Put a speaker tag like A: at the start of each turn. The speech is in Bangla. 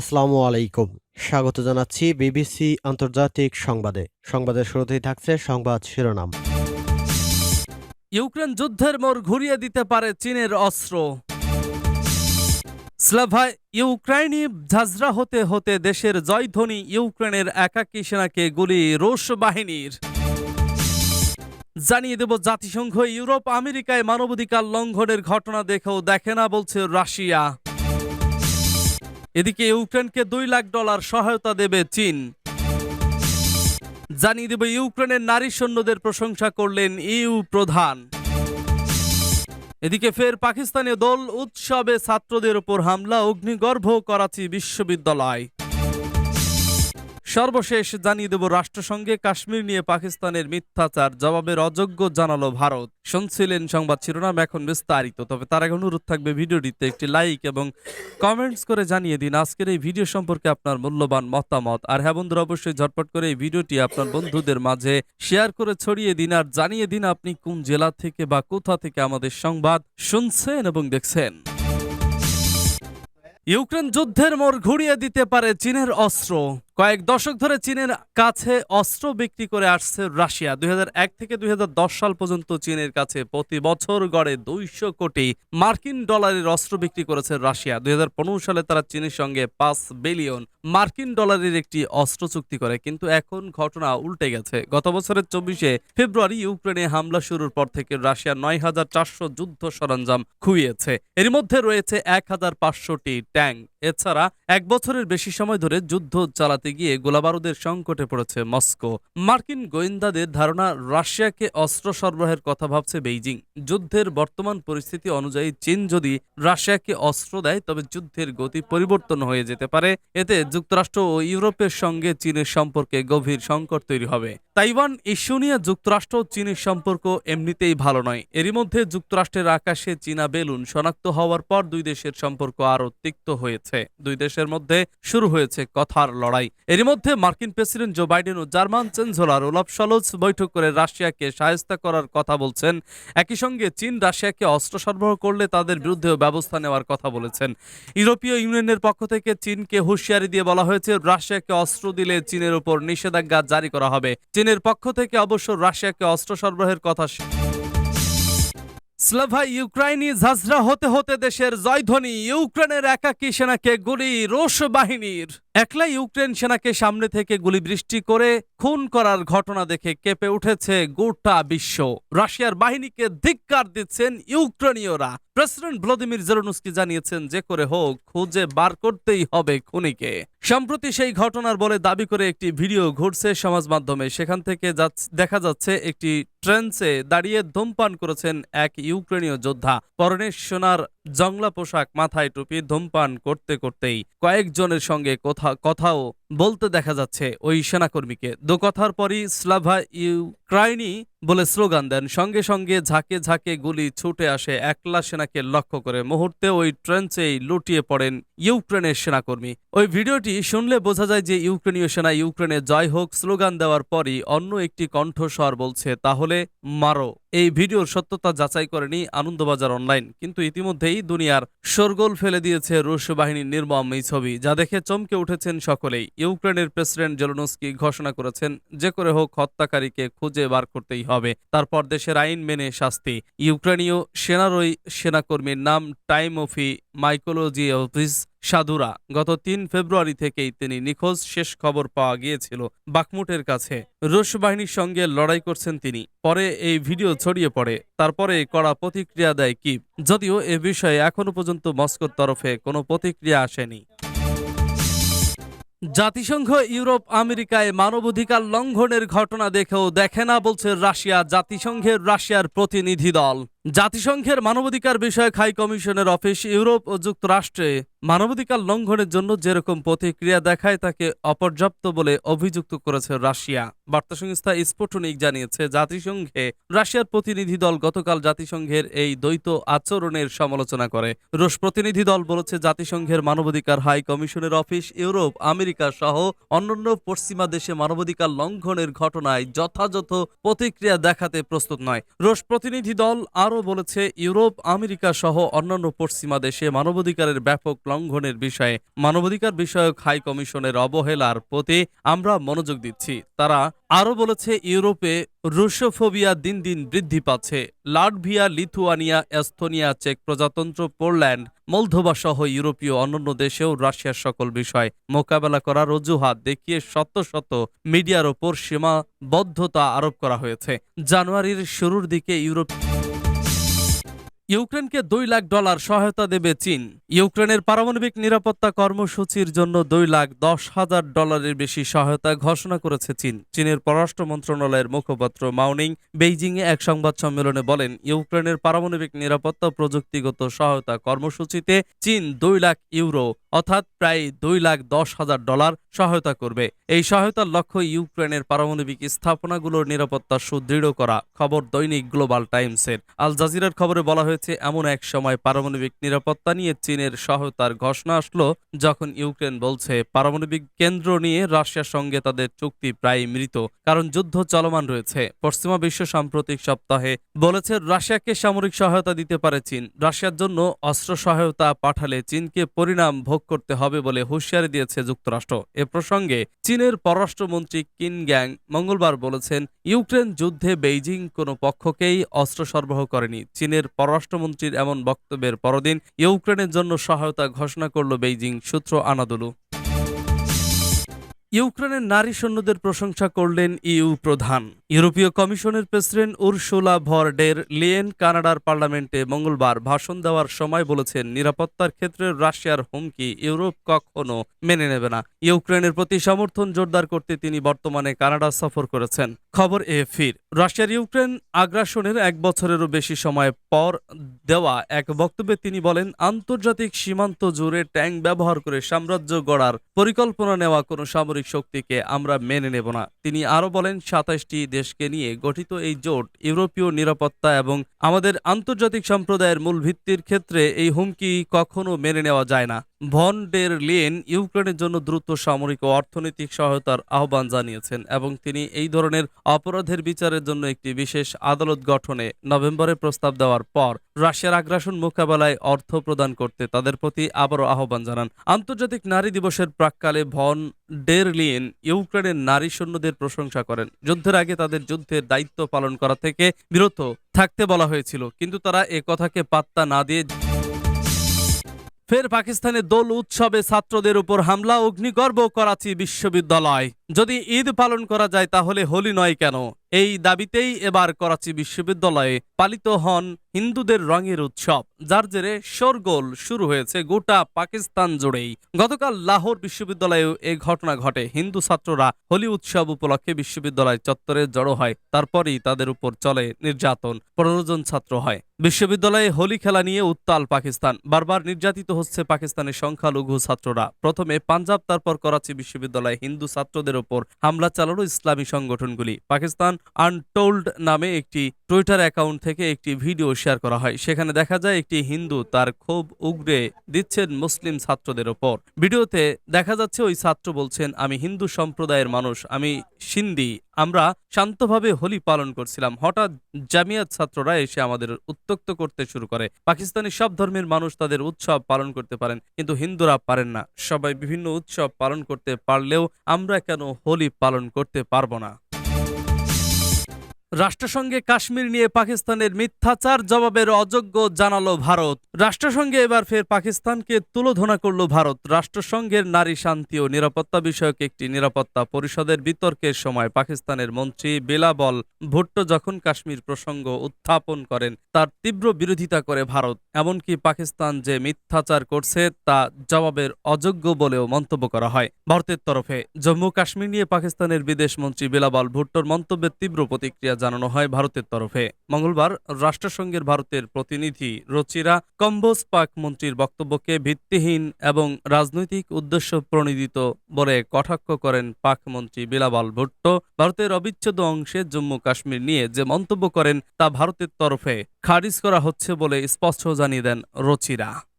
A: আসসালামু আলাইকুম। স্বাগত জানাচ্ছি বিবিসি আন্তর্জাতিক সংবাদে। সংবাদের শুরুতেই থাকছে সংবাদ শিরোনাম।
B: ইউক্রেন যুদ্ধের মোড় ঘুরিয়ে দিতে পারে চীনের অস্ত্র। স্লাভায়, ইউক্রাইনি ঝাঁঝরা হতে হতে দেশের জয়ধ্বনি ইউক্রেনের একাকী সেনাকে গুলি রুশ বাহিনীর। জানিয়ে দেব, জাতিসংঘ ইউরোপ আমেরিকায় মানবাধিকার লঙ্ঘনের ঘটনা দেখেও দেখে না বলছে রাশিয়া। এদিকে ইউক্রেনকে দুই লাখ ডলার সহায়তা দেবে চীন। জানিয়ে দেবে, ইউক্রেনের নারী সৈন্যদের প্রশংসা করলেন ইউ প্রধান। এদিকে ফের পাকিস্তানে দল উৎসবে ছাত্রদের উপর হামলা, অগ্নিগর্ভ করাচি বিশ্ববিদ্যালয়। সর্বশেষ জানিয়ে দেব, রাষ্ট্রসংঘে কাশ্মীর নিয়ে পাকিস্তানের মিথ্যাচার জবাবের অযোগ্য জানালো ভারত। শুনছিলেন সংবাদ শিরোনাম এখন বিস্তারিত, তবে তার আগে অনুরোধ থাকবে ভিডিওটিতে একটি লাইক এবং কমেন্টস করে জানিয়ে দিন, আজকের এই ভিডিও সম্পর্কে আপনার মূল্যবান মতামত। আর হ্যাঁ বন্ধুরা, অবশ্যই ঝটপট করে এই ভিডিওটি আপনার বন্ধুদের মাঝে শেয়ার করে ছড়িয়ে দিন আর জানিয়ে দিন আপনি কোন জেলা থেকে বা কোথা থেকে আমাদের সংবাদ শুনছেন এবং দেখছেন। ইউক্রেন যুদ্ধের মোড় ঘুরিয়ে দিতে পারে চীনের অস্ত্র। কয়েক দশক ধরে চীনের কাছে অস্ত্র বিক্রি করে আসছে রাশিয়া। দুই হাজার এক থেকে দুই সাল পর্যন্ত চীনের কাছে প্রতি বছর গড়ে দুইশো কোটি মার্কিন ডলারের অস্ত্র বিক্রি করেছে রাশিয়া। দুই সালে তারা চীনের সঙ্গে পাঁচ বিলিয়ন মার্কিন ডলারের একটি অস্ত্র চুক্তি করে, কিন্তু এখন ঘটনা উল্টে গেছে। গত বছরের চব্বিশে ফেব্রুয়ারি ইউক্রেনে হামলা শুরুর পর থেকে রাশিয়া নয় হাজার চারশো যুদ্ধ সরঞ্জাম খুইয়েছে। এর মধ্যে রয়েছে এক হাজার পাঁচশোটি ট্যাঙ্ক। এছাড়া এক বছরের বেশি সময় ধরে যুদ্ধ চালাতে গিয়ে গোলাবারুদের সংকটে পড়েছে মস্কো। মার্কিন গোয়েন্দাদের ধারণা, রাশিয়াকে অস্ত্র সরবরাহের কথা ভাবছে বেইজিং। যুদ্ধের বর্তমান পরিস্থিতি অনুযায়ী চীন যদি রাশিয়াকে অস্ত্র দেয়, তবে যুদ্ধের গতি পরিবর্তন হয়ে যেতে পারে। এতে যুক্তরাষ্ট্র ও ইউরোপের সঙ্গে চীনের সম্পর্কে গভীর সংকট তৈরি হবে। তাইওয়ান ইস্যু নিয়ে যুক্তরাষ্ট্র ও চীনের সম্পর্ক এমনিতেই ভালো নয়। এরই মধ্যে যুক্তরাষ্ট্রের আকাশে চীনা বেলুন শনাক্ত হওয়ার পর দুই দেশের সম্পর্ক আরও তিক্ত হয়েছে। দুই দেশের মধ্যে শুরু হয়েছে কথার লড়াই। এরই মধ্যে মার্কিন প্রেসিডেন্ট জো বাইডেন ও জার্মান চ্যান্সেলর ওলাফ সলোজ বৈঠক করে রাশিয়াকে সায়স্তা করার কথা বলছেন। একই সঙ্গে চীন রাশিয়াকে অস্ত্র সরবরাহ করলে তাদের বিরুদ্ধেও ব্যবস্থা নেওয়ার কথা বলেছেন। ইউরোপীয় ইউনিয়নের পক্ষ থেকে চীনকে হুঁশিয়ারি দিয়ে বলা হয়েছে, রাশিয়াকে অস্ত্র দিলে চীনের উপর নিষেধাজ্ঞা জারি করা হবে। চীনের পক্ষ থেকে অবশ্য রাশিয়াকে অস্ত্র সরবরাহের কথা স্লাভা ইউক্রাইনি ঝাঁঝরা হতে হতে দেশের জয়ধ্বনি, ইউক্রেনের একাকী সেনাকে গুলি, রুশ বাহিনীর। একলা ইউক্রেন সেনাকে সামনে থেকে গুলি বৃষ্টি করে খুন করার ঘটনা দেখে কেঁপে উঠেছে গোটা বিশ্ব। রাশিয়ার বাহিনীকে ধিক্কার দিচ্ছেন ইউক্রেনীয়রা। প্রেসিডেন্ট ভ্লাদিমির জেরোনুস্কি জানিয়েছেন, যে করে হোক, খুঁজে বার করতেই হবে খুনিকে। সম্প্রতি সেই ঘটনার বলে দাবি করে একটি ভিডিও ঘুরছে সমাজ মাধ্যমে। সেখান থেকে দেখা যাচ্ছে একটি ট্রেন্সে দাঁড়িয়ে ধূমপান করেছেন এক ইউক্রেনীয় যোদ্ধা। পরনে সোনার জংলা পোশাক, মাথায় টুপি, ধূমপান করতে করতেই কয়েকজনের সঙ্গে কথা, কথাও বলতে দেখা যাচ্ছে ওই সেনাকর্মীকে। দু কথার পরই স্লাভা ইউক্রাইনি বলে স্লোগান দেন। সঙ্গে সঙ্গে ঝাঁকে ঝাঁকে গুলি ছুটে আসে একলা সেনাকে লক্ষ্য করে। মুহূর্তে ওই ট্রেঞ্চেই লুটিয়ে পড়েন ইউক্রেনের সেনাকর্মী। ওই ভিডিওটি শুনলে বোঝা যায় যে ইউক্রেনীয় সেনা ইউক্রেনে জয় হোক, স্লোগান দেওয়ার পরই অন্য একটি কণ্ঠস্বর বলছে, তাহলে মারো। এই ভিডিওর সত্যতা যাচাই করেনি আনন্দবাজার অনলাইন, কিন্তু ইতিমধ্যেই দুনিয়ার শোরগোল ফেলে দিয়েছে রুশ বাহিনীর নির্মম এই ছবি, যা দেখে চমকে উঠেছেন সকলেই। ইউক্রেনের প্রেসিডেন্ট জেলোনস্কি ঘোষণা করেছেন, যে করে হোক হত্যাকারীকে খুঁজে বার করতেই হবে। তারপর দেশের আইন মেনে শাস্তি। ইউক্রেনীয় সেনার ওই সেনাকর্মীর নাম টাইমোফি মাইকোলজি অফিস সাধুরা। গত তিন ফেব্রুয়ারি থেকেই তিনি নিখোঁজ শেষ খবর পাওয়া গিয়েছিল বাকমুটের কাছে। রুশ বাহিনীর সঙ্গে লড়াই করছেন তিনি। পরে এই ভিডিও ছড়িয়ে পড়ে। তারপরে কড়া প্রতিক্রিয়া দেয় কিপ। যদিও এ বিষয়ে এখনও পর্যন্ত মস্কোর তরফে কোনো প্রতিক্রিয়া আসেনি। জাতিসংঘ ইউরোপ আমেরিকায় মানবাধিকার লঙ্ঘনের ঘটনা দেখেও দেখে না বলছে রাশিয়া। জাতিসংঘের রাশিয়ার প্রতিনিধি দল। জাতিসংঘের মানবাধিকার বিষয়ক হাই কমিশনের অফিস ইউরোপ ও যুক্তরাষ্ট্রে মানবাধিকার লঙ্ঘনের জন্য যেরকম প্রতিক্রিয়া দেখায়, তাকে অপর্যাপ্ত বলে অভিযুক্ত করেছে রাশিয়া। বার্তা সংস্থা স্পুটনিক জানিয়েছে, জাতিসংঘে রাশিয়ার প্রতিনিধি দল গতকাল জাতিসংঘের এই দ্বৈত আচরণের সমালোচনা করে। রুশ প্রতিনিধি দল বলেছে, জাতিসংঘের মানবাধিকার হাই কমিশনের অফিস ইউরোপ, আমেরিকা সহ অন্যান্য পশ্চিমা দেশে মানবাধিকার লঙ্ঘনের ঘটনায় যথাযথ প্রতিক্রিয়া দেখাতে প্রস্তুত নয়। রুশ প্রতিনিধি দল আরও আরও বলেছে, ইউরোপ, আমেরিকা সহ অন্যান্য পশ্চিমা দেশে মানবাধিকারের ব্যাপক লঙ্ঘনের বিষয়ে মানবাধিকার বিষয়ক হাই কমিশনের অবহেলার প্রতি আমরা মনোযোগ দিচ্ছি। তারা আরও বলেছে, ইউরোপে রুশোফোবিয়া দিন দিন বৃদ্ধি পাচ্ছে। লাটভিয়া, লিথুয়ানিয়া, এস্তোনিয়া, চেক প্রজাতন্ত্র, পোল্যান্ড মলধোবা সহ ইউরোপীয় অন্যান্য দেশেও রাশিয়ার সকল বিষয় মোকাবেলা করার অজুহাত দেখিয়ে শত শত মিডিয়ার ওপর সীমাবদ্ধতা আরোপ করা হয়েছে। জানুয়ারির শুরুর দিকে ইউরোপ ইউক্রেনকে দুই লাখ ডলার সহায়তা দেবে চীন। ইউক্রেনের পারমাণবিক নিরাপত্তা কর্মসূচির জন্য দুই লাখ দশ হাজার ডলারের বেশি সহায়তা ঘোষণা করেছে চীন। চীনের পররাষ্ট্র মন্ত্রণালয়ের মুখপাত্র মাউনিং বেইজিংয়ে এক সংবাদ সম্মেলনে বলেন, ইউক্রেনের পারমাণবিক নিরাপত্তা প্রযুক্তিগত সহায়তা কর্মসূচিতে চীন দুই লাখ ইউরো অর্থাৎ প্রায় দুই লাখ দশ হাজার ডলার সহায়তা করবে। এই সহায়তার লক্ষ্য ইউক্রেনের পারমাণবিক স্থাপনাগুলোর নিরাপত্তা সুদৃঢ় করা, খবর দৈনিক গ্লোবাল টাইমসের। আল জাজিরার খবরে বলা হয়েছে, এমন এক সময় পারমাণবিক নিরাপত্তা নিয়ে চীনের সহায়তার ঘোষণা আসলো যখন ইউক্রেন বলছে, পারমাণবিক কেন্দ্র নিয়ে রাশিয়ার সঙ্গে তাদের চুক্তি প্রায় মৃত কারণ যুদ্ধ চলমান রয়েছে। পশ্চিমা বিশ্ব সাম্প্রতিক সপ্তাহে বলেছে, রাশিয়াকে সামরিক সহায়তা দিতে পারে চীন। রাশিয়ার জন্য অস্ত্র সহায়তা পাঠালে চীনকে পরিণাম ভোগ করতে হবে বলে হুঁশিয়ারি দিয়েছে যুক্তরাষ্ট্র। এ প্রসঙ্গে চীনের পররাষ্ট্রমন্ত্রী কিন গ্যাং মঙ্গলবার বলেছেন, ইউক্রেন যুদ্ধে বেইজিং কোনো পক্ষকেই অস্ত্র সরবরাহ করেনি। চীনের পররাষ্ট্রমন্ত্রীর এমন বক্তব্যের পরদিন ইউক্রেনের জন্য সহায়তা ঘোষণা করল বেইজিং সূত্র আনাদুলু। ইউক্রেনের নারী সৈন্যদের প্রশংসা করলেন ইউ প্রধান। ইউরোপীয় কমিশনের প্রেসিডেন্ট উরসোলা ভর ডের লিয়েন কানাডার পার্লামেন্টে মঙ্গলবার ভাষণ দেওয়ার সময় বলেছেন, নিরাপত্তার ক্ষেত্রে রাশিয়ার হুমকি ইউরোপ কখনো মেনে নেবে না। ইউক্রেনের প্রতি সমর্থন জোরদার করতে তিনি বর্তমানে কানাডা সফর করেছেন। খবর এ ফির। রাশিয়ার ইউক্রেন আগ্রাসনের এক বছরেরও বেশি সময় পর দেওয়া এক বক্তব্যে তিনি বলেন, আন্তর্জাতিক সীমান্ত জুড়ে ট্যাঙ্ক ব্যবহার করে সাম্রাজ্য গড়ার পরিকল্পনা নেওয়া কোনো সামরিক শক্তিকে আমরা মেনে নেব না। তিনি আরও বলেন, সাতাশটি দেশকে নিয়ে গঠিত এই জোট ইউরোপীয় নিরাপত্তা এবং আমাদের আন্তর্জাতিক সম্প্রদায়ের মূল ভিত্তির ক্ষেত্রে এই হুমকি কখনো মেনে নেওয়া যায় না। ভন ডের লিয়েন ইউক্রেনের জন্য দ্রুত সামরিক ও অর্থনৈতিক সহায়তার আহ্বান জানিয়েছেন এবং তিনি এই ধরনের অপরাধের বিচারের জন্য একটি বিশেষ আদালত গঠনে নভেম্বরে প্রস্তাব দেওয়ার পর রাশিয়ার আগ্রাসন মোকাবেলায় অর্থ প্রদান করতে তাদের প্রতি আবারও আহ্বান জানান। আন্তর্জাতিক নারী দিবসের প্রাককালে ভন ডের লিয়েন ইউক্রেনের নারী সৈন্যদের প্রশংসা করেন। যুদ্ধের আগে তাদের যুদ্ধের দায়িত্ব পালন করা থেকে বিরত থাকতে বলা হয়েছিল, কিন্তু তারা এ কথাকে পাত্তা না দিয়ে ফের পাকিস্তানে দোল উৎসবে ছাত্রদের উপর হামলা, অগ্নিগর্ভ করাচি বিশ্ববিদ্যালয়। যদি ঈদ পালন করা যায়, তাহলে হোলি নয় কেন? এই দাবিতেই এবার করাচি বিশ্ববিদ্যালয়ে পালিত হন হিন্দুদের রঙের উৎসব, যার জেরে শোরগোল শুরু হয়েছে গোটা পাকিস্তান জুড়েই। গতকাল লাহোর বিশ্ববিদ্যালয়েও এই ঘটনা ঘটে। হিন্দু ছাত্ররা হোলি উৎসব উপলক্ষে বিশ্ববিদ্যালয় চত্বরে জড়ো হয়, তারপরই তাদের উপর চলে নির্যাতন, পনেরো জন ছাত্র হয়। বিশ্ববিদ্যালয়ে হোলি খেলা নিয়ে উত্তাল পাকিস্তান। বারবার নির্যাতিত হচ্ছে পাকিস্তানের সংখ্যালঘু ছাত্ররা। প্রথমে পাঞ্জাব, তারপর করাচি বিশ্ববিদ্যালয়ে হিন্দু ছাত্রদের ওপর হামলা চালানো ইসলামী সংগঠনগুলি। পাকিস্তান আনটোল্ড নামে একটি টুইটার অ্যাকাউন্ট থেকে একটি ভিডিও শেয়ার করা হয়। সেখানে দেখা যায় একটি হিন্দু তার ক্ষোভ উগরে দিচ্ছেন মুসলিম ছাত্রদের ওপর। ভিডিওতে দেখা যাচ্ছে ওই ছাত্র বলছেন, আমি হিন্দু সম্প্রদায়ের মানুষ, আমি সিন্ধি। আমরা শান্তভাবে হোলি পালন করছিলাম। হঠাৎ জামিয়াত ছাত্ররা এসে আমাদের উত্তক্ত করতে শুরু করে। পাকিস্তানি সব ধর্মের মানুষ তাদের উৎসব পালন করতে পারেন, কিন্তু হিন্দুরা পারেন না। সবাই বিভিন্ন উৎসব পালন করতে পারলেও আমরা কেন হোলি পালন করতে পারব না? রাষ্ট্রসংঘে কাশ্মীর নিয়ে পাকিস্তানের মিথ্যাচার জবাবের অযোগ্য জানালো ভারত। রাষ্ট্রসংঘে এবার ফের পাকিস্তানকে তুলোধনা করল ভারত। রাষ্ট্রসংঘের নারী শান্তি ও নিরাপত্তা বিষয়ক একটি নিরাপত্তা পরিষদের বিতর্কের সময় পাকিস্তানের মন্ত্রী বেলাবল ভুট্টো যখন কাশ্মীর প্রসঙ্গ উত্থাপন করেন, তার তীব্র বিরোধিতা করে ভারত। এমনকি পাকিস্তান যে মিথ্যাচার করছে, তা জবাবের অযোগ্য বলেও মন্তব্য করা হয়। ভারতের তরফে জম্মু কাশ্মীর নিয়ে পাকিস্তানের বিদেশ মন্ত্রী বেলাবল ভুট্টোর মন্তব্যের তীব্র প্রতিক্রিয়া জানানো হয় ভারতের তরফে। মঙ্গলবার রাষ্ট্রসংঘের ভারতের প্রতিনিধি রচিরা কম্বোজ পাক মন্ত্রীর বক্তব্যকে ভিত্তিহীন এবং রাজনৈতিক উদ্দেশ্য প্রণোদিত বলে কটাক্ষ করেন পাক মন্ত্রী বিলাবাল ভুট্টো। ভারতের অবিচ্ছেদ্য অংশে জম্মু কাশ্মীর নিয়ে যে মন্তব্য করেন তা ভারতের তরফে খারিজ করা হচ্ছে বলে স্পষ্ট জানিয়ে দেন রচিরা।